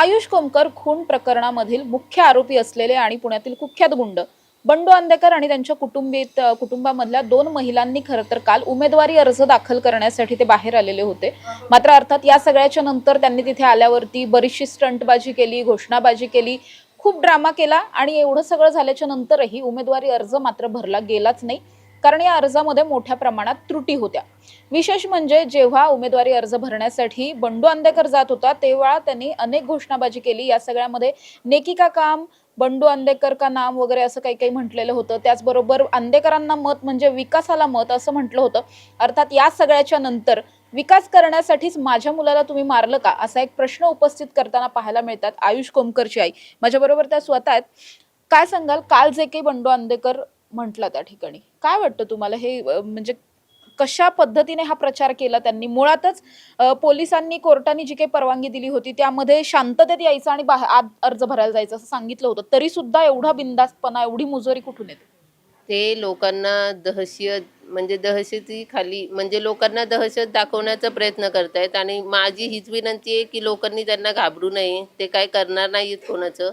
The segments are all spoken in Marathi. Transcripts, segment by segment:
आयुष कोमकर खून प्रकरणामधील मुख्य आरोपी असलेले आणि पुण्यातील कुख्यात गुंड बंडू आंदेकर आणि त्यांच्या कुटुंबीत कुटुंबामधल्या दोन महिलांनी खरं तर काल उमेदवारी अर्ज दाखल करण्यासाठी ते बाहेर आलेले होते. मात्र अर्थात या सगळ्याच्या नंतर त्यांनी तिथे आल्यावरती बरीचशी स्टंटबाजी केली घोषणाबाजी केली खूप ड्रामा केला आणि एवढं सगळं झाल्याच्या नंतरही उमेदवारी अर्ज मात्र भरला गेलाच नाही. कारण या अर्जामध्ये मोठ्या प्रमाणात त्रुटी होत्या. विशेष म्हणजे जेव्हा उमेदवारी अर्ज भरण्यासाठी बंडू आंदेकर जात होता तेव्हा त्यांनी अनेक घोषणाबाजी केली. या सगळ्यामध्ये नेकी का काम बंडू आंदेकर का नाम वगैरे असं काही काही म्हटलेलं होतं. त्याचबरोबर आंदेकरांना मत म्हणजे विकासाला मत असं म्हटलं होतं. अर्थात या सगळ्याच्या नंतर विकास करण्यासाठीच माझ्या मुलाला तुम्ही मारलं का? असा एक प्रश्न उपस्थित करताना पाहायला मिळतात आयुष कोमकरची आई. माझ्याबरोबर त्या स्वतः आहेत. काय सांगाल? काल जे काही बंडू आंदेकर म्हटलं त्या ठिकाणी. काय वाटतं तुम्हाला? हे म्हणजे कशा पद्धतीने हा प्रचार केला त्यांनी? मुळातच पोलिसांनी कोर्टाने जी काही परवानगी दिली होती त्यामध्ये शांततेत यायचं आणि आत अर्ज भरायला जायचं असं सांगितलं होतं. तरी सुद्धा एवढा बिंदास्तपणा एवढी मुजोरी कुठून येते? ते लोकांना दहशत म्हणजे दहशती खाली म्हणजे लोकांना दहशत दाखवण्याचा प्रयत्न करतायत. आणि माझी हीच विनंती आहे की लोकांनी त्यांना घाबरू नये. ते काय करणार नाहीत कोणाचं.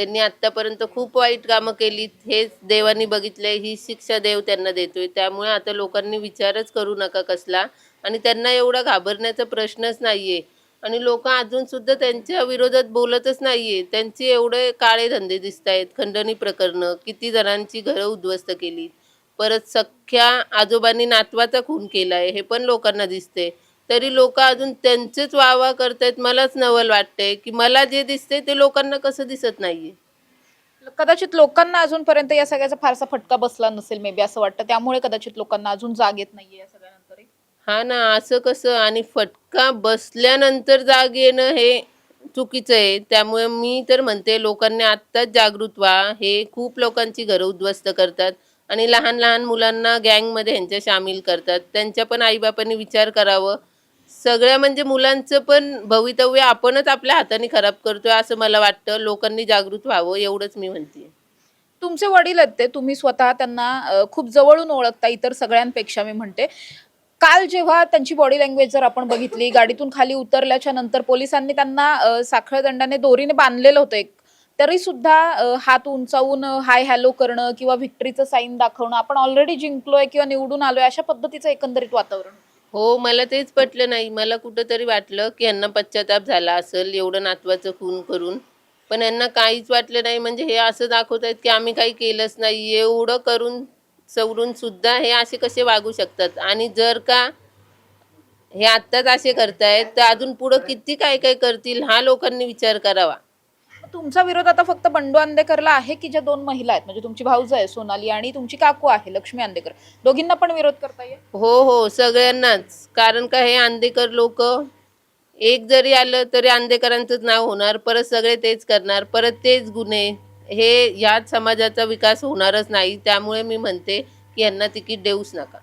त्यांनी आत्तापर्यंत खूप वाईट कामं केलीत. हेच देवानी बघितलंय ही शिक्षा देव त्यांना देतोय. त्यामुळे आता लोकांनी विचारच करू नका कसला. आणि त्यांना एवढा घाबरण्याचा प्रश्नच नाहीये. आणि लोक अजून सुद्धा त्यांच्या विरोधात बोलतच नाहीये. त्यांचे एवढे काळे धंदे दिसत आहेत खंडणी प्रकरणं किती जणांची घरं उद्ध्वस्त केली परत सख्या आजोबांनी नातवाचा खून केलाय हे पण लोकांना दिसते तरी लोक अजून त्यांचेच वावा करतायत. मलाच नवल वाटतंय की मला जे दिसतंय ते लोकांना कसं दिसत नाहीये. कदाचित लोकांना अजूनपर्यंत या सगळ्याचा फारसा फटका बसला नसेल मे बी असं वाटतं. त्यामुळे कदाचित लोकांना अजून जाग येत नाहीये या सगळ्यानंतर हा ना असं कसं? आणि फटका बसल्यानंतर जाग येणं हे चुकीचं आहे. त्यामुळे मी तर म्हणते लोकांनी आत्ताच जागृत व्हा. हे खूप लोकांची घरं उद्ध्वस्त करतात आणि लहान लहान मुलांना गँगमध्ये ह्यांच्या सामील करतात. त्यांच्या पण आईबापांनी विचार करावं. सगळ्या म्हणजे मुलांचं पण भवितव्य आपणच आपल्या हाताने खराब करतोय असं मला वाटतं. लोकांनी जागृत व्हावं एवढंच मी म्हणते तुमचे वडील आहेत ते तुम्ही स्वतः त्यांना खूप जवळून ओळखता इतर सगळ्यांपेक्षा मी म्हणते. काल जेव्हा त्यांची बॉडी लँग्वेज जर आपण बघितली गाडीतून खाली उतरल्याच्या नंतर पोलिसांनी त्यांना साखळदंडाने साखळ दंडाने दोरीने बांधलेलं होतं एक. तरी सुद्धा हात उंचावून हाय हॅलो करणं किंवा व्हिक्टरीचं साईन दाखवणं आपण ऑलरेडी जिंकलोय किंवा निवडून आलोय अशा पद्धतीचं एकंदरीत वातावरण. हो मला तेच पटलं नाही. मला कुठंतरी वाटलं की यांना पश्चाताप झाला असेल एवढं नातवाचं खून करून. पण यांना काहीच वाटलं नाही. म्हणजे हे असं दाखवत आहेत की आम्ही काही केलंच नाही. एवढं करून सवरून सुद्धा हे असे कसे वागू शकतात? आणि जर का हे आत्ताच असे करतायत तर अजून पुढं किती काय काय करतील? हा लोकांनी विचार करावा. तुमचा विरोध आता फक्त बंडू आंदेकरला आहे की ज्या दोन महिला आहेत? म्हणजे तुमची भाऊज आहे सोनाली आणि तुमची काकू आहे लक्ष्मी आंदेकर. दोघींना पण विरोध करता येईल? हो हो सगळ्यांनाच. कारण का हे आंदेकर लोक एक जरी आलं तरी आंदेकरांचंच नाव होणार परत सगळे तेच करणार परत तेच गुन्हे. हे याच समाजाचा विकास होणारच नाही त्यामुळे मी म्हणते की यांना तिकीट देऊच नका.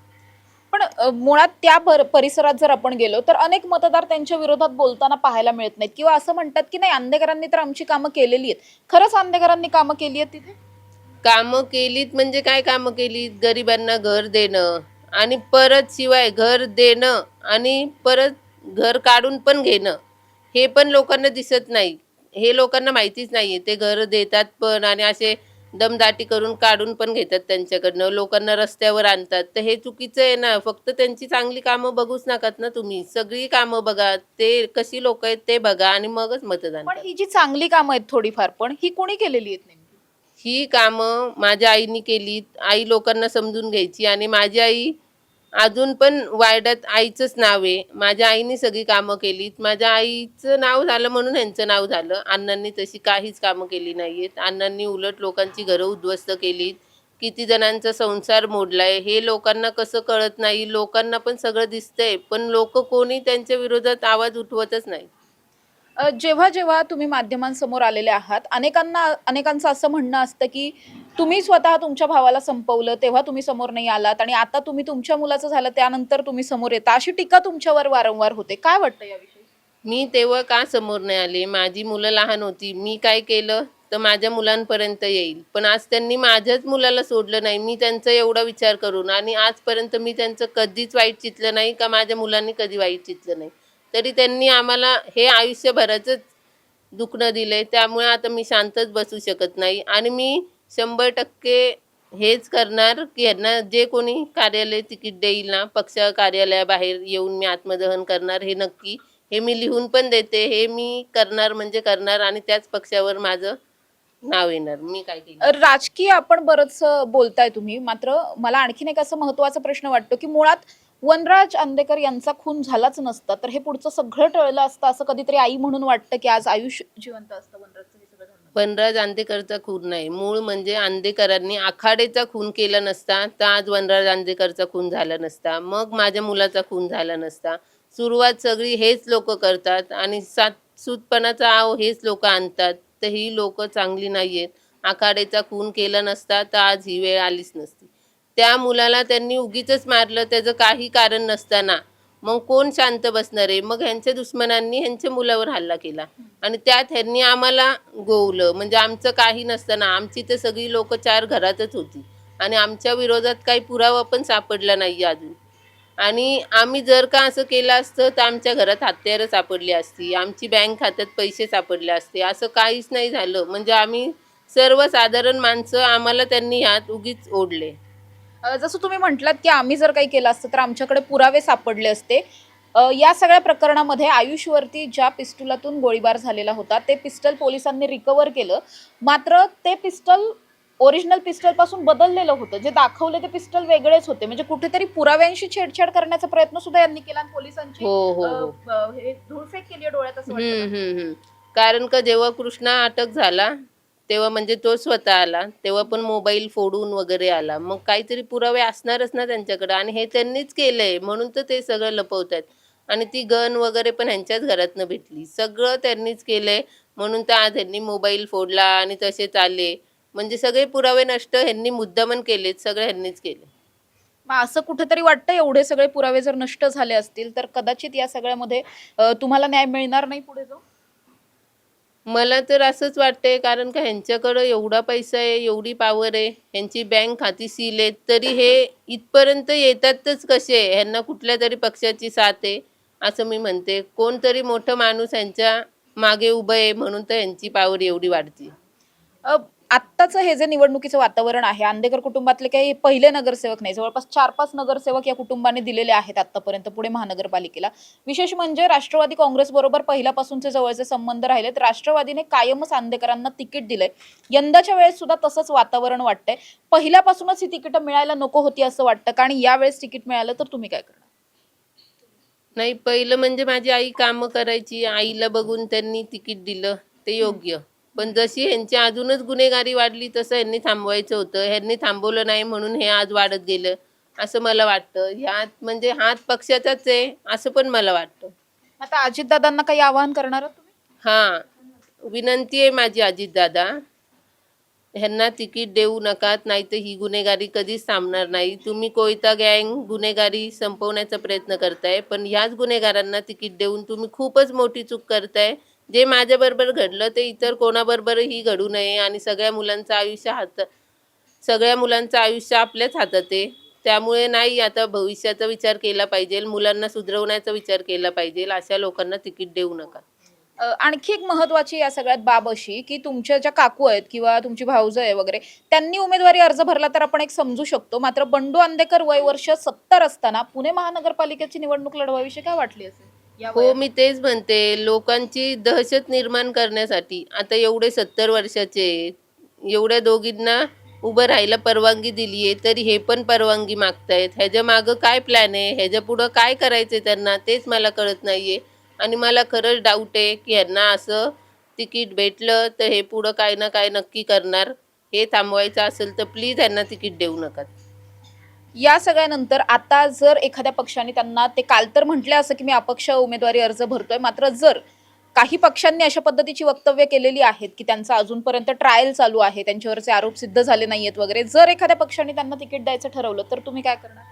पण मुळात त्या परिसरात जर आपण गेलो तर अनेक मतदार त्यांच्या विरोधात बोलताना पाहायला मिळत नाहीत. किंवा असं म्हणतात की नाही आंदेकरांनी तर आमची कामं केलेली आहेत. खरंच आंदेकरांनी कामं केली आहेत तिथे? कामं केलीत म्हणजे काय कामं केलीत? गरिबांना घर देणं आणि परत शिवाय घर देणं आणि परत घर काढून पण घेणं. हे पण लोकांना दिसत नाही. हे लोकांना माहितीच नाहीये. ते घर देतात पण आणि असे दमदाटी करून काढून पण घेतात त्यांच्याकडनं. लोकांना रस्त्यावर आणतात. तर हे चुकीचं आहे ना. फक्त त्यांची चांगली कामं बघूच नकात ना तुम्ही. सगळी कामं बघा. ते कशी लोक आहेत ते बघा आणि मगच मतदान पण करा. ही जी चांगली कामं आहेत थोडीफार पण ही कोणी केलेली आहेत नेमकी? ही कामं माझ्या आईनी केलीत. आई लोकांना समजून घ्यायची आणि माझी आई अजून पण वार्डात आईचंच नाव आहे. माझ्या आईने सगळी कामं केलीत. माझ्या आईचं नाव झालं म्हणून ह्यांचं नाव झालं. अण्णांनी तशी काहीच कामं केली नाहीयेत. अण्णांनी उलट लोकांची घरं उद्ध्वस्त केलीत. किती जणांचा संसार मोडलाय. हे लोकांना कसं कळत नाही. लोकांना पण सगळं दिसतंय. पण लोक कोणी त्यांच्या विरोधात आवाज उठवतच नाही अ, जेव्हा जेव्हा तुम्ही माध्यमांसमोर आलेले आहात अनेकांना अनेकांचं असं म्हणणं असतं की तुम्ही स्वतः तुमच्या भावाला संपवलं तेव्हा तुम्ही समोर नाही आलात आणि आता तुम्ही तुमच्या मुलाचं झालं त्यानंतर तुम्ही समोर येता. अशी टीका तुमच्यावर वारंवार होते. काय वाटतं याविषयी? मी तेव्हा का समोर नाही आले? माझी मुलं लहान होती. मी काय केलं? तर माझ्या मुलांपर्यंत येईल. पण आज त्यांनी माझ्याच मुलाला सोडलं नाही. मी त्यांचा एवढा विचार करून आणि आजपर्यंत मी त्यांचं कधीच वाईट चितलं नाही का माझ्या मुलांनी कधी वाईट चितलं नाही. तरी त्यांनी आम्हाला हे आयुष्यभराचंच दुखणं दिलंय. त्यामुळे आता मी शांतच बसू शकत नाही. आणि मी शंभर टक्के हेच करणार की यांना जे कोणी कार्यालय तिकीट देईल ना पक्ष कार्यालयाबाहेर येऊन मी आत्मदहन करणार हे नक्की. हे मी लिहून पण देते हे मी करणार म्हणजे करणार आणि त्याच पक्षावर माझं नाव येणार. मी काय केलं? राजकीय आपण बरंच बोलताय तुम्ही मात्र मला आणखीन एक असं महत्त्वाचा प्रश्न वाटतो की मुळात वनराज आंदेकर यांचा खून झालाच नसता तर हे पुढचं सगळं टळलं असतं असं कधीतरी आई म्हणून वाटतं की आज आयुष्य जिवंत असतं वनराज हे सगळं झालं नसतं. वनराज आंदेकरचा खून नाही. मूळ म्हणजे आंदेकरांनी आखाडेचा खून केला नसता तर आज वनराज आंदेकरचा खून झाला नसता. मग माझ्या मुलाचा खून झाला नसता. सुरुवात सगळी हेच लोक करतात आणि सात सुतपणाचा आव हेच लोक आणतात. तर ही लोक चांगली नाही आहेत आखाडेचा खून केला नसता तर आज ही वेळ आलीच नसती. त्या मुलाला त्यांनी उगीच मारलं. त्याचं काही कारण नसताना मग कोण शांत बसणार आहे? मग ह्यांच्या दुश्मनांनी ह्यांच्या मुलावर हल्ला केला. आणि त्यात ह्यांनी आम्हाला गोवलं. म्हणजे आमचं काही नसताना आमची तर सगळी लोक चार घरातच होती. आणि आमच्या विरोधात काही पुरावा पण सापडला नाही अजून. आणि आम्ही जर का असं केलं असतं तर आमच्या घरात हत्यारं सापडली असती. आमची बँक खात्यात पैसे सापडले असते. असं काहीच नाही झालं. म्हणजे आम्ही सर्वसाधारण माणसं आम्हाला त्यांनी ह्यात उगीच ओढले. जसं तुम्ही म्हटलात की आम्ही जर काही केलं असतं तर आमच्याकडे पुरावे सापडले असते. या सगळ्या प्रकरणामध्ये आयुषवरती ज्या पिस्टलातून गोळीबार झालेला होता ते पिस्टल पोलिसांनी रिकवर केलं. मात्र ते पिस्टल ओरिजिनल पिस्टलपासून बदललेलं होतं. जे दाखवले ते पिस्टल वेगळेच होते. म्हणजे कुठेतरी पुराव्यांशी छेडछाड करण्याचा प्रयत्न सुद्धा यांनी केला पोलिसांची हो हो हो. धूळफेक केली डोळ्यात असं. कारण का जेव्हा कृष्णा अटक झाला तेव्हा म्हणजे तो स्वतः आला तेव्हा पण मोबाईल फोडून वगैरे आला. मग काहीतरी पुरावे असणारच ना त्यांच्याकडे आणि हे त्यांनीच केलंय म्हणून तर ते सगळं लपवतात आणि ती गन वगैरे पण ह्यांच्याच घरातनं भेटली. सगळं त्यांनीच केलंय म्हणून तर आज ह्यांनी मोबाईल फोडला आणि तसेच आले. म्हणजे सगळे पुरावे नष्ट ह्यांनी मुद्दामन केलेत सगळे ह्यांनीच केले मग असं कुठेतरी वाटतं एवढे सगळे पुरावे जर नष्ट झाले असतील तर कदाचित या सगळ्यामध्ये तुम्हाला न्याय मिळणार नाही पुढे जाऊन? मला तर असंच वाटतंय कारण का ह्यांच्याकडं एवढा पैसा आहे एवढी पावर आहे ह्यांची बँक खाती सील आहेत तरी हे इथपर्यंत येतातच कसे? ह्यांना कुठल्या तरी पक्षाची साथ आहे असं मी म्हणते. कोणतरी मोठं माणूस ह्यांच्या मागे उभं आहे म्हणून तर ह्यांची पावर एवढी वाढते. अ, आत्ताचं हे जे निवडणुकीचं वातावरण आहे आंदेकर कुटुंबातले काही पहिले नगरसेवक नाही जवळपास चार पाच नगरसेवक या कुटुंबाने दिलेले आहेत आतापर्यंत पुणे महानगरपालिकेला. विशेष म्हणजे राष्ट्रवादी काँग्रेस बरोबर पहिल्यापासूनचे जवळचे संबंध राहिलेत राष्ट्रवादीने कायमच आंदेकरांना तिकीट दिलंय. यंदाच्या वेळेस सुद्धा तसंच वातावरण वाटतंय. पहिल्यापासूनच ही तिकीट मिळायला नको होती असं वाटतं कारण यावेळेस तिकीट मिळालं तर तुम्ही काय करणार? नाही पहिलं म्हणजे माझी आई कामं करायची आईला बघून त्यांनी तिकीट दिलं ते योग्य. पण जशी ह्यांची अजूनच गुन्हेगारी वाढली तसं ह्यांनी थांबवायचं होतं. ह्यांनी थांबवलं नाही म्हणून हे आज वाढत गेलं असं मला वाटतं. ह्यात म्हणजे हात पक्षाचाच आहे असं पण मला वाटतं. आता अजितदादांना काही आवाहन करणार आहात तुम्ही? हां. विनंती आहे माझी अजितदादा ह्यांना तिकीट देऊ नकात नाही तर ही गुन्हेगारी कधीच थांबणार नाही. तुम्ही कोयता गँग गुन्हेगारी संपवण्याचा प्रयत्न करताय पण ह्याच गुन्हेगारांना तिकीट देऊन तुम्ही खूपच मोठी चूक करताय. जे माझ्याबरोबर घडलं ते इतर कोणाबरोबरही घडू नये आणि सगळ्या मुलांचं आयुष्य हात सगळ्या मुलांचं आयुष्य आपल्याच हातात आहे. त्यामुळे नाही आता भविष्याचा विचार केला पाहिजे मुलांना सुधरवण्याचा विचार केला पाहिजे अशा लोकांना तिकीट देऊ नका. अ, आणखी एक महत्वाची या सगळ्यात बाब अशी की तुमच्या ज्या काकू आहेत किंवा तुमची भाऊज आहे वगैरे त्यांनी उमेदवारी अर्ज भरला तर आपण एक समजू शकतो. मात्र बंडू आंदेकर वय वर्ष सत्तर असताना पुणे महानगरपालिकेची निवडणूक लढवाविषयी काय वाटली असेल? या हो वयात? मी तेच म्हणते लोकांची दहशत निर्माण करण्यासाठी आता एवढे सत्तर वर्षाचे आहेत, एवढ्या दोघींना उभं राहायला परवानगी दिली आहे तरी हे पण परवानगी मागतायत. ह्याच्या मागं काय प्लॅन आहे? ह्याच्या पुढं काय करायचं त्यांना? तेच मला कळत नाहीये. आणि मला खरंच डाऊट आहे की ह्यांना असं तिकीट भेटलं तर हे पुढं काय ना काय नक्की करणार? हे थांबवायचं असेल तर प्लीज ह्यांना तिकीट देऊ नका. या सगळ्यानंतर आता जर एखाद्या पक्षाने त्यांना ते काल तर म्हटले असं की मी अपक्ष उमेदवारी अर्ज भरतोय मात्र जर काही पक्षांनी अशा पद्धतीची वक्तव्य केलेली आहेत की त्यांचा अजूनपर्यंत ट्रायल चालू आहे त्यांच्यावरचे आरोप सिद्ध झाले नाहीयेत वगैरे जर एखाद्या पक्षाने त्यांना तिकीट द्यायचं ठरवलं तर तुम्ही काय करणार?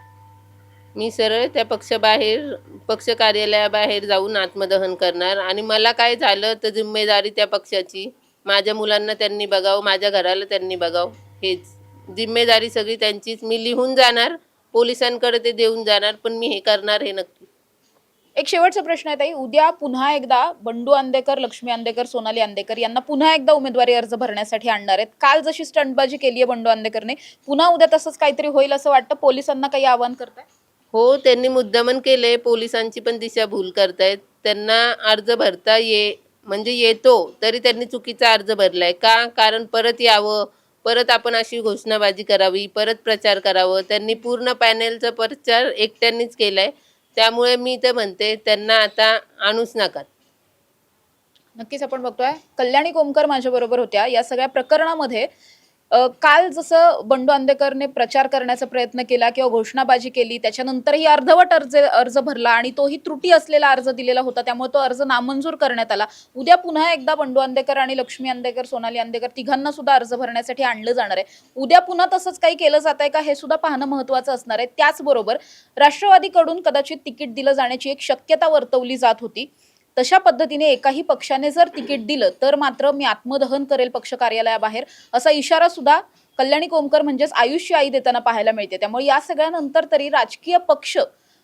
मी सरळ त्या पक्षाबाहेर पक्ष कार्यालयाबाहेर जाऊन आत्मदहन करणार आणि मला काय झालं तर जिम्मेदारी त्या पक्षाची माझ्या मुलांना त्यांनी बघावं माझ्या घराला त्यांनी बघावं हेच. जिम्मेदारी सगळी त्यांचीच. मी लिहून जाणार पोलिसांकडे ते देऊन जाणार पण मी हे करणार हे नक्की. एक शेवटचा प्रश्न आहे ताई. उद्या पुन्हा एकदा बंडू आंदेकर लक्ष्मी आंदेकर सोनाली आंदेकर यांना पुन्हा एकदा उमेदवारी अर्ज भरण्यासाठी आणणार आहेत. काल जशी स्टंटबाजी केली आहे बंडू आंदेकरने पुन्हा उद्या तसंच काहीतरी होईल असं वाटतं? पोलिसांना काही आवाहन करताय? हो त्यांनी मुद्दामन केले पोलिसांची पण दिशाभूल करतायत. त्यांना अर्ज भरता ये म्हणजे येतो तरी त्यांनी चुकीचा अर्ज भरलाय. का? कारण परत यावं. परत आपण अशी घोषणाबाजी करावी परत प्रचार करावं. त्यांनी पूर्ण पॅनेलचा प्रचार एकट्यांनीच केलाय. त्यामुळे मी तर म्हणते त्यांना आता आणूच नका. नक्कीच आपण बघतोय. कल्याणी कोमकर माझ्या बरोबर होत्या. या सगळ्या प्रकरणामध्ये काल जसं बंडू आंदेकरने प्रचार करण्याचा प्रयत्न केला किंवा घोषणाबाजी केली त्याच्यानंतरही अर्धवट अर्ज अर्ज भरला आणि तोही त्रुटी असलेला अर्ज दिलेला होता त्यामुळे तो अर्ज नामंजूर करण्यात आला. उद्या पुन्हा एकदा बंडू आंदेकर आणि लक्ष्मी आंदेकर सोनाली आंदेकर तिघांना सुद्धा अर्ज भरण्यासाठी आणलं जाणार आहे. उद्या पुन्हा तसंच काही केलं जात आहे का हे सुद्धा पाहणं महत्वाचं असणार आहे. त्याचबरोबर राष्ट्रवादीकडून कदाचित तिकीट दिलं जाण्याची एक शक्यता वर्तवली जात होती. तशा पद्धतीने एकाही पक्षाने जर तिकीट दिलं तर मात्र मी आत्मदहन करेल पक्ष कार्यालयाबाहेर असा इशारा सुद्धा कल्याणी कोमकर म्हणजेच आयुष्य आई देताना पाहायला मिळते. त्यामुळे या सगळ्यानंतर तरी राजकीय पक्ष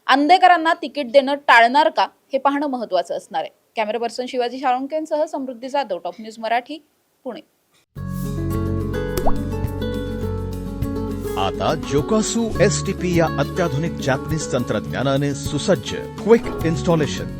आंदेकरांना तिकीट देणं टाळणार का हे पाहणं महत्वाचं असणार आहे. कॅमेरा पर्सन शिवाजी साळुंकेंसह समृद्धी जाधव टॉप न्यूज मराठी पुणे. आता जोकासू एस टी पी या अत्याधुनिक जॅपनीज तंत्रज्ञानाने सुसज्ज quick installation